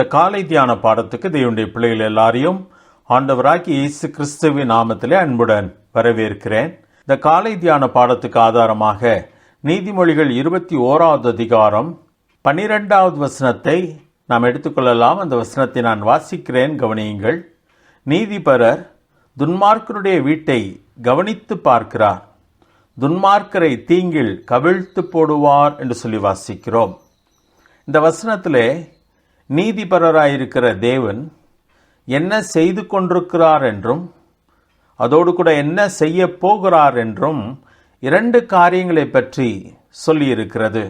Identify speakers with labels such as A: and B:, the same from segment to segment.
A: இந்த காலை தியான பாடத்துக்கு தேவனுடைய பிள்ளைகள் எல்லாரையும் ஆண்டவராகி இயேசு கிறிஸ்துவின் நாமத்திலே அன்புடன் வரவேற்கிறேன் இந்த காலை தியான பாடத்துக்கு ஆதாரமாக நீதிமொழிகள் இருபத்தி ஓராவது அதிகாரம் பன்னிரெண்டாவது வசனத்தை நாம் எடுத்துக்கொள்ளலாம் அந்த வசனத்தை நான் வாசிக்கிறேன் கவனியுங்கள் நீதிபரர் துன்மார்க்கருடைய வீட்டை கவனித்து பார்க்கிறார் துன்மார்க்கரை தீங்கில் கவிழ்த்து போடுவார் என்று சொல்லி வாசிக்கிறோம் இந்த வசனத்திலே நீதிபரராயிருக்கிற தேவன் என்ன செய்து கொண்டிருக்கிறார் என்றும் அதோடு கூட என்ன செய்ய போகிறார் என்றும் இரண்டு காரியங்களை பற்றி சொல்லியிருக்கிறது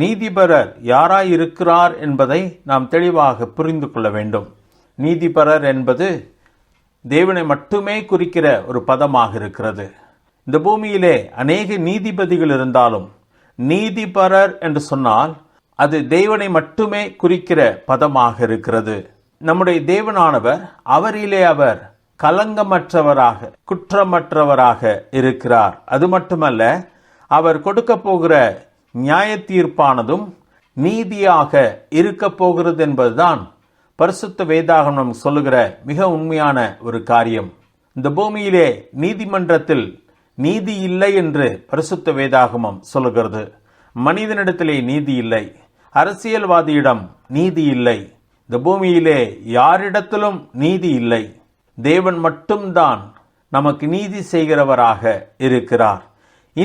A: நீதிபரர் யாராயிருக்கிறார் என்பதை நாம் தெளிவாக புரிந்து கொள்ள வேண்டும் நீதிபரர் என்பது தேவனை மட்டுமே குறிக்கிற ஒரு பதமாக இருக்கிறது இந்த பூமியிலே அநேக நீதிபதிகள் இருந்தாலும் நீதிபரர் என்று சொன்னால் அது தேவனை மட்டுமே குறிக்கிற பதமாக இருக்கிறது நம்முடைய தேவனானவர் அவரிலே அவர் கலங்கமற்றவராக குற்றமற்றவராக இருக்கிறார் அது மட்டுமல்ல அவர் கொடுக்க போகிற நியாய தீர்ப்பானதும் நீதியாக இருக்க போகிறது என்பதுதான் பரிசுத்த வேதாகமம் சொல்லுகிற மிக உண்மையான ஒரு காரியம் இந்த பூமியிலே நீதிமன்றத்தில் நீதி இல்லை என்று பரிசுத்த வேதாகமம் சொல்லுகிறது மனிதனிடத்திலே நீதி இல்லை அரசியல்வாதியிடம் நீதி இல்லை இந்த பூமியிலே யாரிடத்திலும் நீதி இல்லை தேவன் மட்டும்தான் நமக்கு நீதி செய்கிறவராக இருக்கிறார்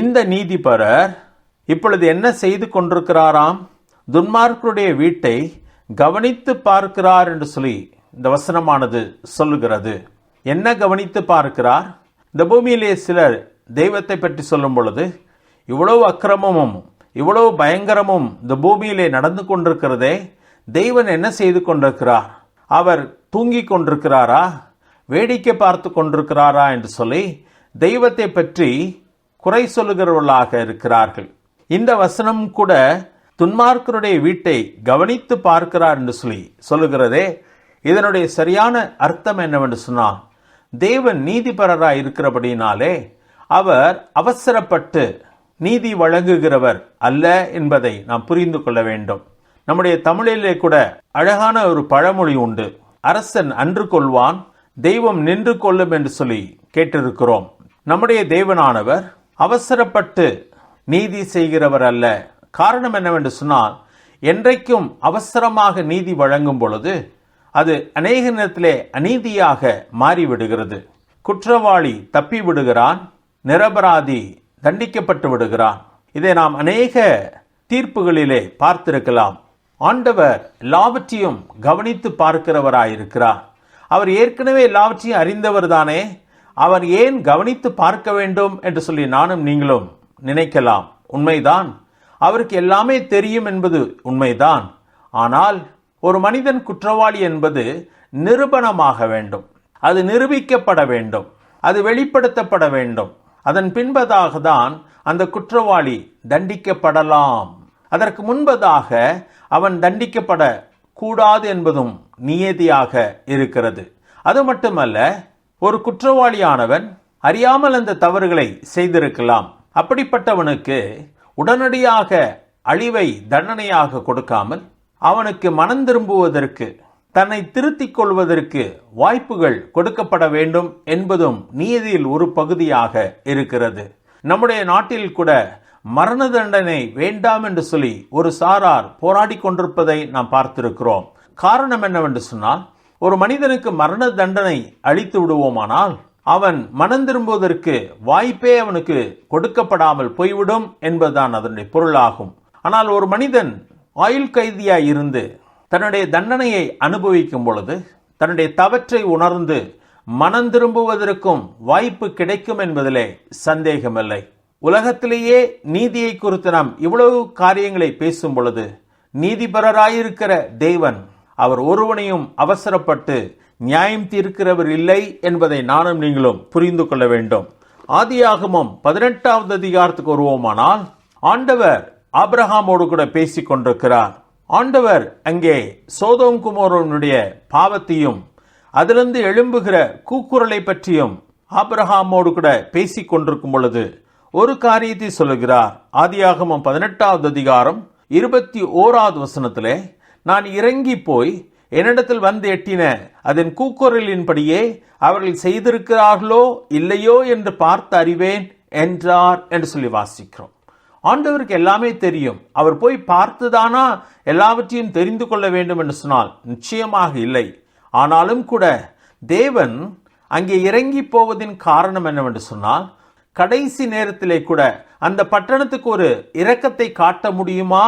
A: இந்த நீதிபரர் இப்பொழுது என்ன செய்து கொண்டிருக்கிறாராம் துன்மார்க்கருடைய வீட்டை கவனித்து பார்க்கிறார் என்று சொல்லி இந்த வசனமானது சொல்லுகிறது என்ன கவனித்து பார்க்கிறார் இந்த பூமியிலே சிலர் தெய்வத்தை பற்றி சொல்லும் பொழுது இவ்வளவு அக்கிரமமும் இவ்வளவு பயங்கரமும் இந்த பூமியிலே நடந்து கொண்டிருக்கிறதே தெய்வன் என்ன செய்து கொண்டிருக்கிறார் அவர் தூங்கி கொண்டிருக்கிறாரா வேடிக்கை பார்த்து கொண்டிருக்கிறாரா என்று சொல்லி தெய்வத்தை பற்றி குறை சொல்லுகிறவர்களாக இருக்கிறார்கள் இந்த வசனம் கூட துன்மார்க்கருடைய வீட்டை கவனித்து பார்க்கிறார் என்று சொல்லி சொல்லுகிறதே இதனுடைய சரியான அர்த்தம் என்னவென்று சொன்னால் தேவன் நீதிபரராக இருக்கிறபடினாலே அவர் அவசரப்பட்டு நீதி வழங்குகிறவர் அல்ல என்பதை நாம் புரிந்து கொள்ள வேண்டும் நம்முடைய தமிழிலே கூட அழகான ஒரு பழமொழி உண்டு அரசன் அன்று கொள்வான் தெய்வம் நின்று கொள்ளும் என்று சொல்லி கேட்டிருக்கிறோம் நம்முடைய தேவனானவர் அவசரப்பட்டு நீதி செய்கிறவர் அல்ல காரணம் என்னவென்று சொன்னால் என்றைக்கும் அவசரமாக நீதி வழங்கும் பொழுது அது அநேக நேரத்திலே அநீதியாக மாறிவிடுகிறது குற்றவாளி தப்பி விடுகிறான் நிரபராதி தண்டிக்கப்பட்டு விடுகிறான் இதை நாம் அநேக தீர்ப்புகளிலே பார்த்திருக்கலாம் ஆண்டவர் எல்லாவற்றையும் கவனித்து பார்க்கிறவராயிருக்கிறார் அவர் ஏற்கனவே எல்லாவற்றையும் அறிந்தவர் தானே அவர் ஏன் கவனித்து பார்க்க வேண்டும் என்று சொல்லி நானும் நீங்களும் நினைக்கலாம் உண்மைதான் அவருக்கு எல்லாமே தெரியும் என்பது உண்மைதான் ஆனால் ஒரு மனிதன் குற்றவாளி என்பது நிரூபணமாக வேண்டும் அது நிரூபிக்கப்பட வேண்டும் அது வெளிப்படுத்தப்பட வேண்டும் அதன் பின்பதாக தான் அந்த குற்றவாளி தண்டிக்கப்படலாம் அதற்கு முன்பதாக அவன் தண்டிக்கப்பட கூடாது என்பதும் நியதியாக இருக்கிறது அது மட்டுமல்ல ஒரு குற்றவாளியானவன் அறியாமல் அந்த தவறுகளை செய்திருக்கலாம் அப்படிப்பட்டவனுக்கு உடனடியாக அழிவை தண்டனையாக கொடுக்காமல் அவனுக்கு மனம் திரும்புவதற்கு தன்னை திருத்திக் கொள்வதற்கு வாய்ப்புகள் கொடுக்கப்பட வேண்டும் என்பதும் நீதியில் ஒரு பகுதியாக இருக்கிறது நம்முடைய நாட்டில் கூட மரண தண்டனை வேண்டாம் என்று சொல்லி ஒரு சாரார் போராடி கொண்டிருப்பதை நாம் பார்த்திருக்கிறோம் காரணம் என்னவென்று சொன்னால் ஒரு மனிதனுக்கு மரண தண்டனை அளித்து விடுவோமானால் அவன் மனம் திரும்புவதற்கு வாய்ப்பே அவனுக்கு கொடுக்கப்படாமல் போய்விடும் என்பதுதான் அதனுடைய பொருளாகும் ஆனால் ஒரு மனிதன் ஆயுள் கைதியாய் இருந்து தன்னுடைய தண்டனையை அனுபவிக்கும் பொழுது தன்னுடைய தவற்றை உணர்ந்து மனம் திரும்புவதற்கும் வாய்ப்பு கிடைக்கும் என்பதிலே சந்தேகமில்லை உலகத்திலேயே நீதியை குறித்து நாம் இவ்வளவு காரியங்களை பேசும் பொழுது நீதிபரராயிருக்கிற தேவன் அவர் ஒருவனையும் அவசரப்பட்டு நியாயம் தீர்க்கிறவர் இல்லை என்பதை நானும் நீங்களும் புரிந்து கொள்ள வேண்டும் ஆதியாகமும் பதினெட்டாவது அதிகாரத்துக்கு வருவோமானால் ஆண்டவர் ஆப்ரஹாமோடு கூட பேசிக் கொண்டிருக்கிறார் ஆண்டவர் அங்கே சோதோம் குமோரனுடைய பாவத்தையும் அதிலிருந்து எழும்புகிற கூக்குரலை பற்றியும் ஆப்ரஹாமோடு கூட பேசி கொண்டிருக்கும் பொழுது ஒரு காரியத்தை சொல்லுகிறார் ஆதியாகமம் பதினெட்டாவது அதிகாரம் இருபத்தி ஓராவது வசனத்திலே நான் இறங்கி போய் என்னிடத்தில் வந்து எட்டின அதன் கூக்குரலின்படியே அவர்கள் செய்திருக்கிறார்களோ இல்லையோ என்று பார்த்து அறிவேன் என்றார் என்று சொல்லி வாசிக்கிறோம் ஆண்டவருக்கு எல்லாமே தெரியும் அவர் போய் பார்த்துதானா எல்லாவற்றையும் தெரிந்து கொள்ள வேண்டும் என்று சொன்னால் நிச்சயமாக இல்லை ஆனாலும் கூட தேவன் அங்கே இறங்கி போவதின் காரணம் என்னவென்று சொன்னால் கடைசி நேரத்திலே கூட அந்த பட்டணத்துக்கு ஒரு இரக்கத்தை காட்ட முடியுமா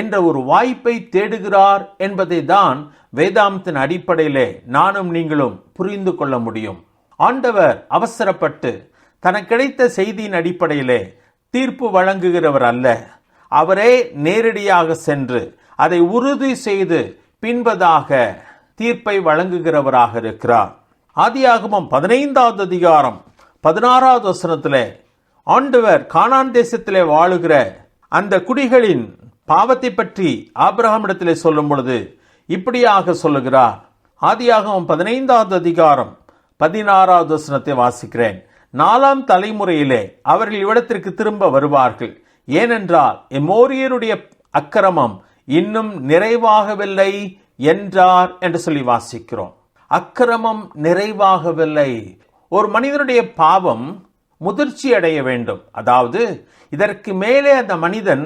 A: என்ற ஒரு வாய்ப்பை தேடுகிறார் என்பதை தான் வேதாந்தத்தின் அடிப்படையிலே நானும் நீங்களும் புரிந்து கொள்ள முடியும் ஆண்டவர் அவசரப்பட்டு தனக்கு கிடைத்த செய்தியின் அடிப்படையிலே தீர்ப்பு வழங்குகிறவர் அல்ல அவரே நேரடியாக சென்று அதை உறுதி செய்து பின்பதாக தீர்ப்பை வழங்குகிறவராக இருக்கிறார் ஆதியாகமம் பதினைந்தாவது அதிகாரம் பதினாறாவது வசனத்தில் ஆண்டவர் கானான் தேசத்திலே வாழுகிற அந்த குடிகளின் பாவத்தை பற்றி ஆபிரகாமிடத்திலே சொல்லும் பொழுது இப்படியாக சொல்லுகிறார் ஆதியாகவும் பதினைந்தாவது அதிகாரம் பதினாறாவது வசனத்தை வாசிக்கிறேன் நாலாம் தலைமுறையிலே அவர்கள் இவ்விடத்திற்கு திரும்ப வருவார்கள் ஏனென்றால் எமோரியருடைய அக்கிரமம் இன்னும் நிறைவாகவில்லை என்றார் என்று சொல்லி வாசிக்கிறோம் அக்கிரமம் நிறைவாகவில்லை ஒரு மனிதனுடைய பாவம் முதிர்ச்சி அடைய வேண்டும் அதாவது இதற்கு மேலே அந்த மனிதன்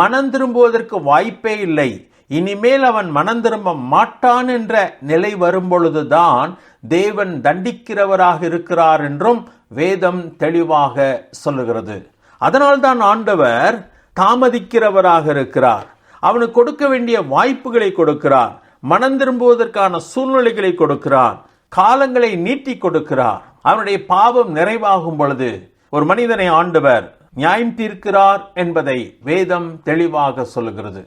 A: மனம் திரும்புவதற்கு வாய்ப்பே இல்லை இனிமேல் அவன் மனம் திரும்ப மாட்டான் என்ற நிலை வரும்பொழுதுதான் தேவன் தண்டிக்கிறவராக இருக்கிறார் என்றும் வேதம் தெளிவாக சொல்லுகிறது அதனால்தான் ஆண்டவர் தாமதிக்கிறவராக இருக்கிறார் அவனுக்கு கொடுக்க வேண்டிய வாய்ப்புகளை கொடுக்கிறார் மனம் திரும்புவதற்கான சூழ்நிலைகளை கொடுக்கிறார் காலங்களை நீட்டி கொடுக்கிறார் அவனுடைய பாவம் நிறைவாகும் பொழுது ஒரு மனிதனை ஆண்டவர் நியாயம் தீர்க்கிறார் என்பதை வேதம் தெளிவாக சொல்லுகிறது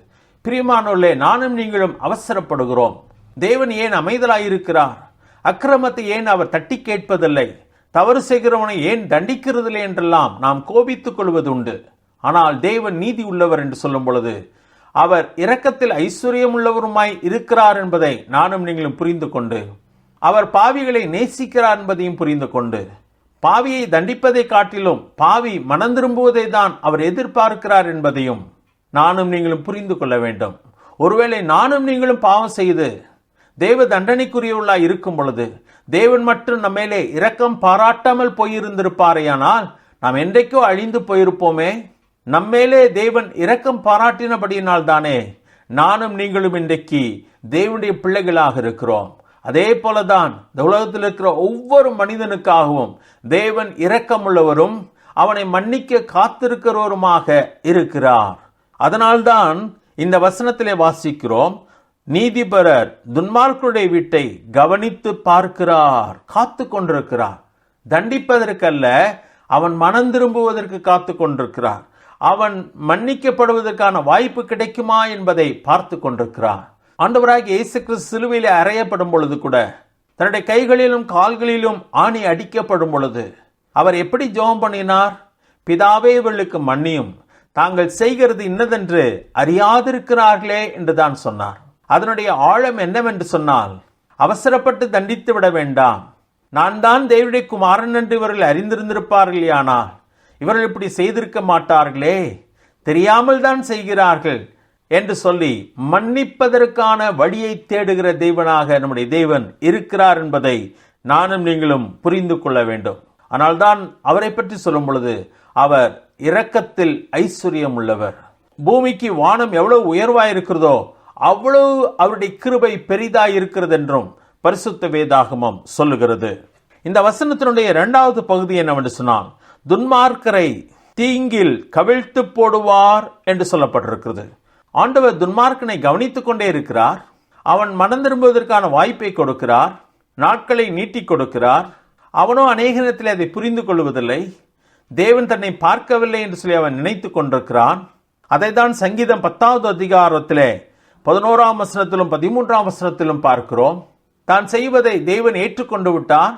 A: பிரியமானோர்களே நானும் நீங்களும் அவசரப்படுகிறோம் தேவன் ஏன் அமைதலாயிருக்கிறார் அக்கிரமத்தை ஏன் அவர் தட்டி கேட்பதில்லை தவறு செய்கிறவனை ஏன் தண்டிக்கிறதில்லை என்றெல்லாம் நாம் கோபித்துக் கொள்வது உண்டு ஆனால் தேவன் நீதி உள்ளவர் என்று சொல்லும் பொழுது அவர் இரக்கத்தில் ஐஸ்வர்யம் உள்ளவருமாய் இருக்கிறார் என்பதை நானும் நீங்களும் புரிந்து கொண்டு அவர் பாவிகளை நேசிக்கிறார் என்பதையும் புரிந்து கொண்டு பாவியை தண்டிப்பதை காட்டிலும் பாவி திரும்புவதை தான் அவர் எதிர்பார்க்கிறார் என்பதையும் நானும் நீங்களும் புரிந்து கொள்ள வேண்டும் ஒருவேளை நானும் நீங்களும் பாவம் செய்து தேவ தண்டனைக்குரியவர்களாய் இருக்கும் பொழுது தேவன் மற்றும் நம்மேலே இரக்கம் பாராட்டாமல் போயிருந்திருப்பாரேயானால் நாம் என்றைக்கோ அழிந்து போயிருப்போமே நம்மேலே தேவன் இரக்கம் பாராட்டினபடியினால் தானே நானும் நீங்களும் இன்றைக்கு தேவனுடைய பிள்ளைகளாக இருக்கிறோம் அதே போலதான் இந்த உலகத்தில் இருக்கிற ஒவ்வொரு மனிதனுக்காகவும் தேவன் இரக்கமுள்ளவரும் அவனை மன்னிக்க காத்திருக்கிறவருமாக இருக்கிறார் அதனால்தான் இந்த வசனத்திலே வாசிக்கிறோம் நீதிபரர் துன்மார்களுடைய வீட்டை கவனித்து பார்க்கிறார் காத்து கொண்டிருக்கிறார் தண்டிப்பதற்கல்ல அவன் மனம் திரும்புவதற்கு காத்து கொண்டிருக்கிறார் அவன் மன்னிக்கப்படுவதற்கான வாய்ப்பு கிடைக்குமா என்பதை பார்த்து கொண்டிருக்கிறார் ஆண்டவராக இயேசு கிறிஸ்து சிலுவையில் அறையப்படும் பொழுது கூட தன்னுடைய கைகளிலும் கால்களிலும் ஆணி அடிக்கப்படும் பொழுது அவர் எப்படி ஜோம் பண்ணினார் பிதாவே இவர்களுக்கு மன்னியும் தாங்கள் செய்கிறது இன்னதென்று அறியாதிருக்கிறார்களே என்று தான் சொன்னார் அதனுடைய ஆழம் என்னவென்று சொன்னால் அவசரப்பட்டு தண்டித்து விட வேண்டாம் நான் தான் தேவனுடைய குமாரன் என்று இவர்கள் அறிந்திருந்திருப்பார்கள் ஆனால் இவர்கள் இப்படி செய்திருக்க மாட்டார்களே தெரியாமல் தான் செய்கிறார்கள் என்று சொல்லி மன்னிப்பதற்கான வழியை தேடுகிற தெய்வனாக நம்முடைய தேவன் இருக்கிறார் என்பதை நானும் நீங்களும் புரிந்து கொள்ள வேண்டும் ஆனால்தான் அவரை பற்றி சொல்லும் பொழுது அவர் இரக்கத்தில் ஐஸ்வர்யம் உள்ளவர் பூமிக்கு வானம் எவ்வளவு உயர்வாயிருக்கிறதோ அவ்வளவு அவருடைய கிருபை பெரிதா இருக்கிறது என்றும் பரிசுத்த வேதாகமம் சொல்லுகிறது இந்த வசனத்தினுடைய இரண்டாவது பகுதி என்னவென்று சொன்னால் துன்மார்க்கரை தீங்கில் கவிழ்த்து போடுவார் என்று சொல்லப்பட்டிருக்கிறது ஆண்டவர் துன்மார்க்கனை கவனித்துக் கொண்டே இருக்கிறார் அவன் மனம் திரும்புவதற்கான வாய்ப்பை கொடுக்கிறார் நாட்களை நீட்டி கொடுக்கிறார் அவனோ அநேக நேரத்தில் அதை புரிந்து கொள்வதில்லை தேவன் தன்னை பார்க்கவில்லை என்று சொல்லி அவன் நினைத்து கொண்டிருக்கிறான் அதை தான் சங்கீதம் பத்தாவது அதிகாரத்திலே பதினோராம் வசனத்திலும் பதிமூன்றாம் வசனத்திலும் பார்க்கிறோம் தான் செய்வதை தேவன் ஏற்றுக்கொண்டு விட்டார்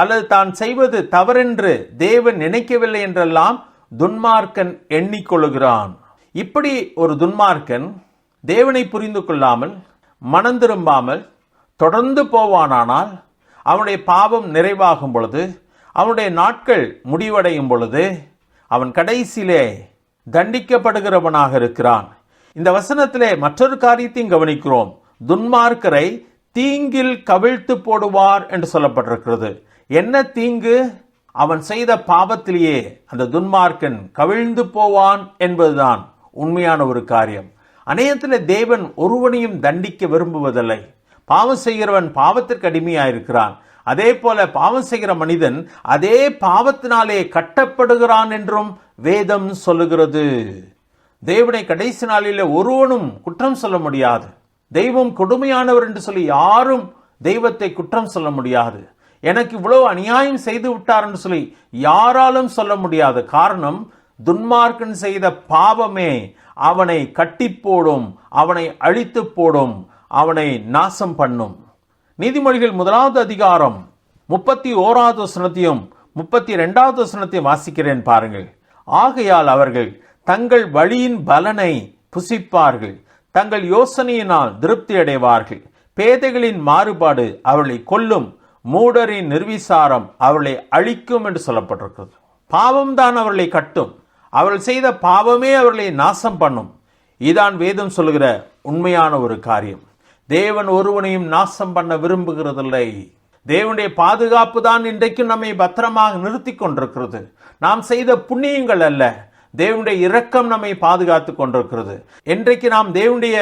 A: அல்லது தான் செய்வது தவறென்று தேவன் நினைக்கவில்லை என்றெல்லாம் துன்மார்க்கன் எண்ணிக்கொள்கிறான் இப்படி ஒரு துன்மார்க்கன் தேவனை புரிந்து கொள்ளாமல் மனம் திரும்பாமல் தொடர்ந்து போவானானால் அவனுடைய பாவம் நிறைவாகும் பொழுது அவனுடைய நாட்கள் முடிவடையும் பொழுது அவன் கடைசியிலே தண்டிக்கப்படுகிறவனாக இருக்கிறான் இந்த வசனத்திலே மற்றொரு காரியத்தையும் கவனிக்கிறோம் துன்மார்க்கரை தீங்கில் கவிழ்த்து போடுவார் என்று சொல்லப்பட்டிருக்கிறது என்ன தீங்கு அவன் செய்த பாவத்திலேயே அந்த துன்மார்க்கன் கவிழ்ந்து போவான் என்பதுதான் உண்மையான ஒரு காரியம் அநேகத்தில் தேவன் ஒருவனையும் தண்டிக்க விரும்புவதில்லை பாவம் செய்கிறவன் பாவத்திற்கு அடிமையாயிருக்கிறான் அதே போல பாவம் செய்கிற மனிதன் அதே பாவத்தினாலே கட்டப்படுகிறான் என்றும் வேதம் சொல்லுகிறது தேவனை கடைசி நாளில் ஒருவனும் குற்றம் சொல்ல முடியாது தெய்வம் கொடுமையானவர் என்று சொல்லி யாரும் தெய்வத்தை குற்றம் சொல்ல முடியாது எனக்கு இவ்வளவு அநியாயம் செய்து விட்டார் என்று சொல்லி யாராலும் சொல்ல முடியாது காரணம் துன்மார்க்கன் செய்த பாவமே அவனை கட்டி போடும் அவனை அழித்து போடும் அவனை நாசம் பண்ணும் நீதிமொழிகள் முதலாவது அதிகாரம் முப்பத்தி ஓராவது வசனத்தையும் முப்பத்தி ரெண்டாவது வசனத்தையும் வாசிக்கிறேன் பாருங்கள் ஆகையால் அவர்கள் தங்கள் வழியின் பலனை புசிப்பார்கள் தங்கள் யோசனையினால் திருப்தி அடைவார்கள் பேதைகளின் மாறுபாடு அவளை கொல்லும் மூடரின் நிர்விசாரம் அவளை அழிக்கும் என்று சொல்லப்பட்டிருக்கிறது பாவம்தான் அவர்களை கட்டும் அவள் செய்த பாவமே அவர்களை நாசம் பண்ணும் இதான் வேதம் சொல்கிற உண்மையான ஒரு காரியம் தேவன் ஒருவனையும் நாசம் பண்ண விரும்புகிறதில்லை தேவனுடைய பாதுகாப்பு தான் இன்றைக்கும் நம்மை பத்திரமாக நிறுத்தி கொண்டிருக்கிறது நாம் செய்த புண்ணியங்கள் அல்ல தேவனுடைய இரக்கம் நம்மை பாதுகாத்து கொண்டிருக்கிறது என்றைக்கு நாம் தேவனுடைய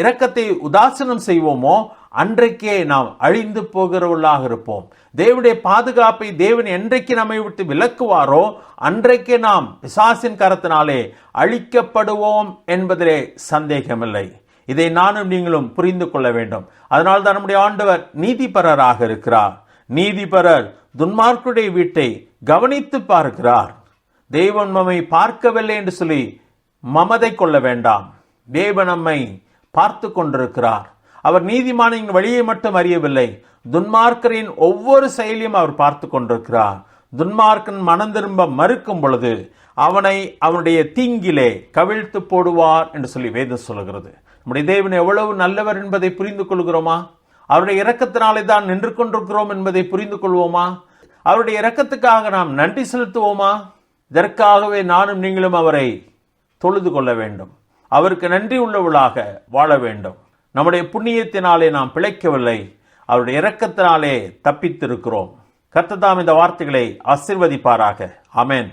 A: இரக்கத்தை உதாசனம் செய்வோமோ அன்றைக்கே நாம் அழிந்து போகிறவர்களாக இருப்போம் தேவனுடைய பாதுகாப்பை தேவன் என்றைக்கு நம்மை விட்டு விலக்குவாரோ அன்றைக்கே நாம் பிசாசின் கரத்தினாலே அழிக்கப்படுவோம் என்பதிலே சந்தேகமில்லை இதை நானும் நீங்களும் புரிந்து கொள்ள வேண்டும் அதனால் தான் நம்முடைய ஆண்டவர் நீதிபரராக இருக்கிறார் நீதிபரர் துன்மார்க்குடைய வீட்டை கவனித்து பார்க்கிறார் தேவன் நம்மை பார்க்கவில்லை என்று சொல்லி மமதை கொள்ள வேண்டாம் தேவன் நம்மை பார்த்து கொண்டிருக்கிறார் அவர் நீதிமானின் வழியை மட்டும் அறியவில்லை துன்மார்க்கரின் ஒவ்வொரு செயலையும் அவர் பார்த்து கொண்டிருக்கிறார் துன்மார்க்கன் மனம் திரும்ப மறுக்கும் பொழுது அவனை அவனுடைய தீங்கிலே கவிழ்த்து போடுவார் என்று சொல்லி வேதம் சொல்கிறது நம்முடைய தேவன் எவ்வளவு நல்லவர் என்பதை புரிந்து கொள்கிறோமா அவருடைய இரக்கத்தினாலே தான் நின்று கொண்டிருக்கிறோம் என்பதை புரிந்து கொள்வோமா அவருடைய இரக்கத்துக்காக நாம் நன்றி செலுத்துவோமா இதற்காகவே நானும் நீங்களும் அவரை தொழுது கொள்ள வேண்டும் அவருக்கு நன்றி உள்ளவளாக வாழ வேண்டும் நம்முடைய புண்ணியத்தினாலே நாம் பிழைக்கவில்லை அவருடைய இரக்கத்தினாலே தப்பித்திருக்கிறோம் கத்ததாம் இந்த வார்த்தைகளை ஆசிர்வதிப்பாராக அமேன்